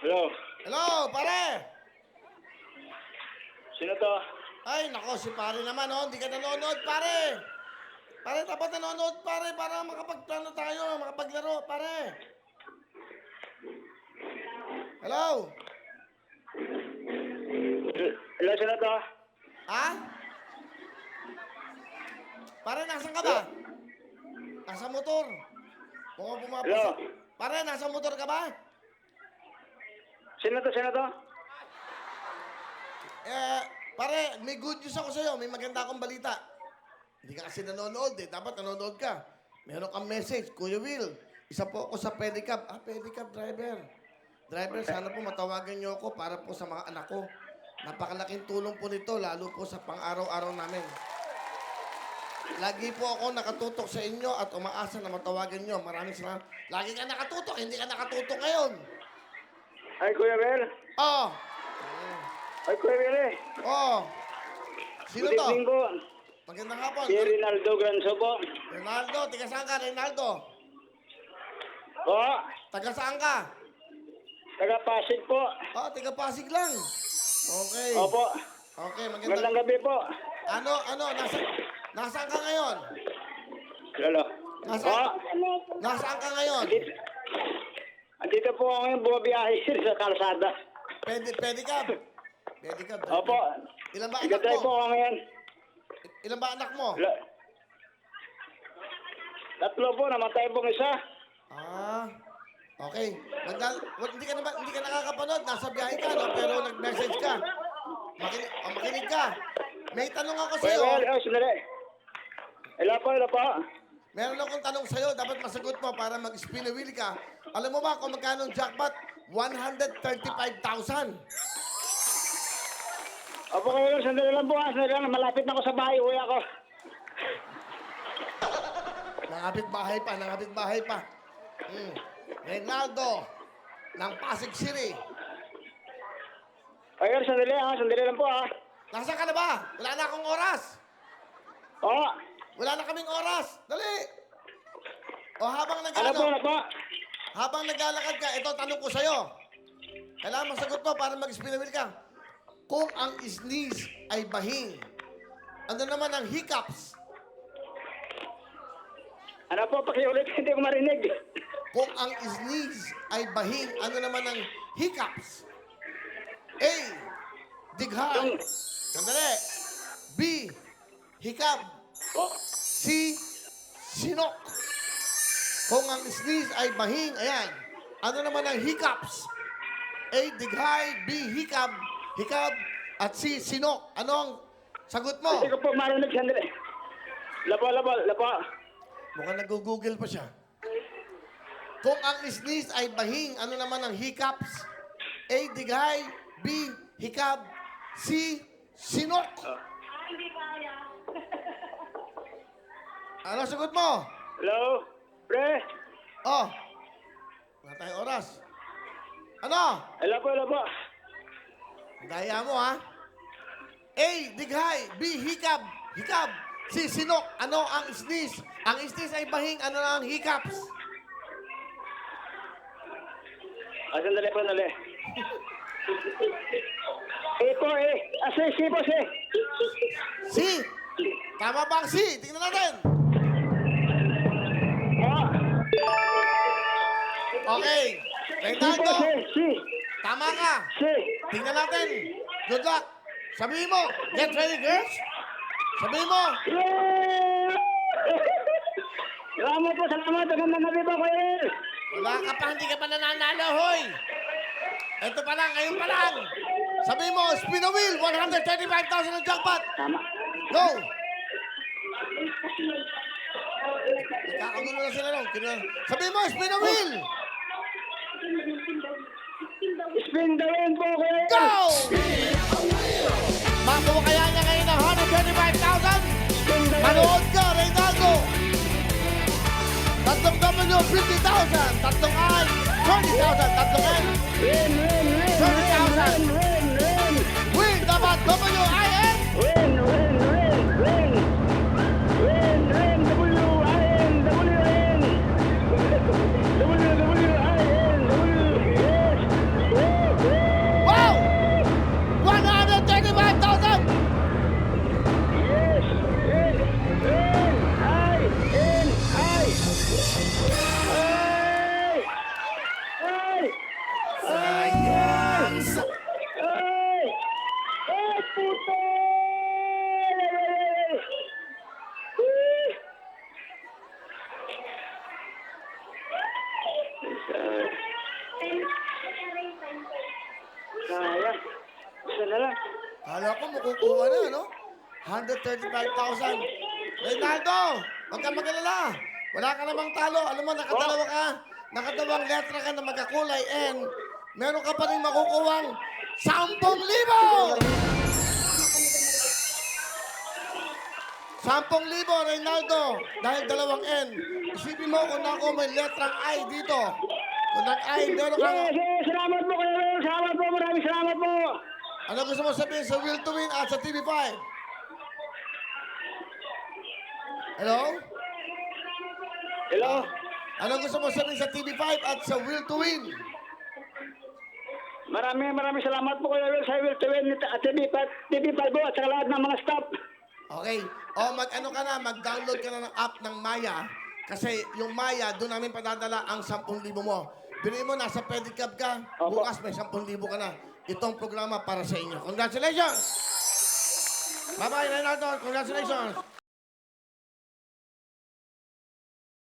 Hello? Hello, pare! Sino to? Ay, nako, si pare naman, oh. Hindi ka nanonood, pare. Pare, dapat nanonood, pare, para makapagplano tayo, makapaglaro, pare. Hello? Hello, sino to? Ha? Pare, nasan ka ba? Nasa motor. Hello? pumapasok. Pare, nasa motor ka ba? Sino to, sino to? Eh, pare, may good news ako sa'yo. May maganda akong balita. Hindi ka kasi nanonood eh. Dapat nanonood ka. Meron kang message, Kuya Will. Isa po ako sa pedicab. Ah, pedicab driver. Driver, sana po matawagan niyo ako para po sa mga anak ko. Napakalaking tulong po nito, lalo po sa pang-araw-araw namin. Lagi po ako nakatutok sa inyo at umaasa na matawagan niyo. Maraming salamat. Lagi ka nakatutok, hindi ka nakatutok ngayon. Ay, Kuya Bel. Oh, Ay, Kuya Bel eh. oh. Sino Good to? evening po. Magandang hapon. Si Rinaldo Granzo po. Ronaldo, tiga saan ka, Ronaldo? Po, Taga saan ka? taga Pasig po. Oh, tiga Pasig lang. Okay. Opo. Okay, Magandang magandang... gabi po. Ano, ano, nasa, nasaan ka ngayon? Lalo. Nasa, Po, nasaan ka ngayon? andito, andito po ako ngayon bumabiyahe sa kalsada. Pwede, pwede ka. Pwede ka. Opo. Ilan ba anak po mo? ako ngayon. Ilan ba anak mo? La- Tatlo po, namatay pong isa. Ah, okay. Nagdal, wal- hindi ka na ba, hindi ka nakakapanood, nasa biyahe ka, no? pero nag-message ka. Makinig, oh, makinig ka. May tanong ako Kuya sa'yo. Bel, oh, sandali. Hello po, hello po. Meron akong tanong sa'yo, dapat masagot mo para mag-spin the wheel ka. Alam mo ba kung magkano ang jackpot? 135,000. Opo kayo, sandali lang po ha. Sandali lang, malapit na ako sa bahay. Uwi ako. Nangapit bahay pa, nangapit bahay pa. Hmm. Reynaldo, ng Pasig City. Ayun, sandali ha. Sandali lang po ha. Nasaan ka na ba? Wala na akong oras. Oo. Wala na kaming oras. Dali. O habang nag Ano po, ano po? Habang naglalakad ka, ito tanong ko sa'yo. Kailangan masagot mo para mag-spin the wheel ka. Kung ang sneeze ay bahing, ano naman ang hiccups? Ano po, pakiulit. Hindi ko marinig. Kung ang sneeze ay bahing, ano naman ang hiccups? A. Dighay. Sandali. B. Hiccup. Oh, C. Sinok. Kung ang sneeze ay bahing, ayan. Ano naman ang hiccups? A. Dighay. B. Hiccup. Hiccup. At C. Sinok. Ano ang sagot mo? hindi ko po marinig. Sandali. Lapo, lapo, lapo. Mukhang nag-google pa siya. Kung ang sneeze ay bahing, ano naman ang hiccups? A. Dighay. B. Hiccup. C. Sinok. Ano sagot mo? Hello? Pre? Oh. Wala tayong oras. Ano? Hello po, hello po. Daya mo, ha? A. Dighay. B. Hiccup. Hiccup. C. Sinok. Ano ang sneeze? Ang sneeze ay bahing. Ano ang hiccups? Ah, sandali po, sandali. Eh po, eh. Ah, si, si po, si. C. Tama ba ang C? Tingnan natin. Okay. si. tama ka. Tingnan natin. Good luck. Sabihin mo, get ready, girls. Sabihin mo! Salamat po, salamat. Gabi po, Kuya El. wala ka pa, hindi ka pa nananalo, hoy. Ito pa lang, ngayon pa lang. Sabihin mo, spin the wheel, 135,000 ang jackpot. Tama. Go! Nagkakagulo na sila? Kinu- Sabihin mo, spin the wheel. Spin Pindayin po kayo! Go! Makuha kaya niya ngayon ng 125,000? Manood ka, Reynaldo! Tatlong W, 50,000! Tatlong I, 20,000! Tatlong N, 20,000! Sayang. Isa na lang. Kala ko makukuha na, no? 135,000. Reynaldo, huwag kang magalala. Wala ka namang talo. Alam mo, nakadalawa ka. Nakadalawang letra ka na magkakulay and meron ka pa rin makukuhang 10,000! 10,000, Reynaldo. Dahil dalawang N. Isipin mo kung ako may letrang I dito. Kung nag-I, meron kang... Yes, yes, salamat po kayo. Salamat po. Maraming salamat po. Ano gusto mo sabihin sa Will to Win at sa TV5? Hello? Hello? Ano gusto mo sabihin sa TV5 at sa Will to Win? Maraming maraming salamat po kayo sa Will to Win at TV5 TV5 po at sa lahat ng mga staff. Okay. O mag-ano ka na, mag-download ka na ng app ng Maya. Kasi yung Maya, doon namin padadala ang 10,000 mo. Bilhin mo, nasa pedicab ka. Opo. Bukas may 10,000 ka na. Itong programa para sa inyo. Congratulations! Bye-bye, Leonardo. Congratulations!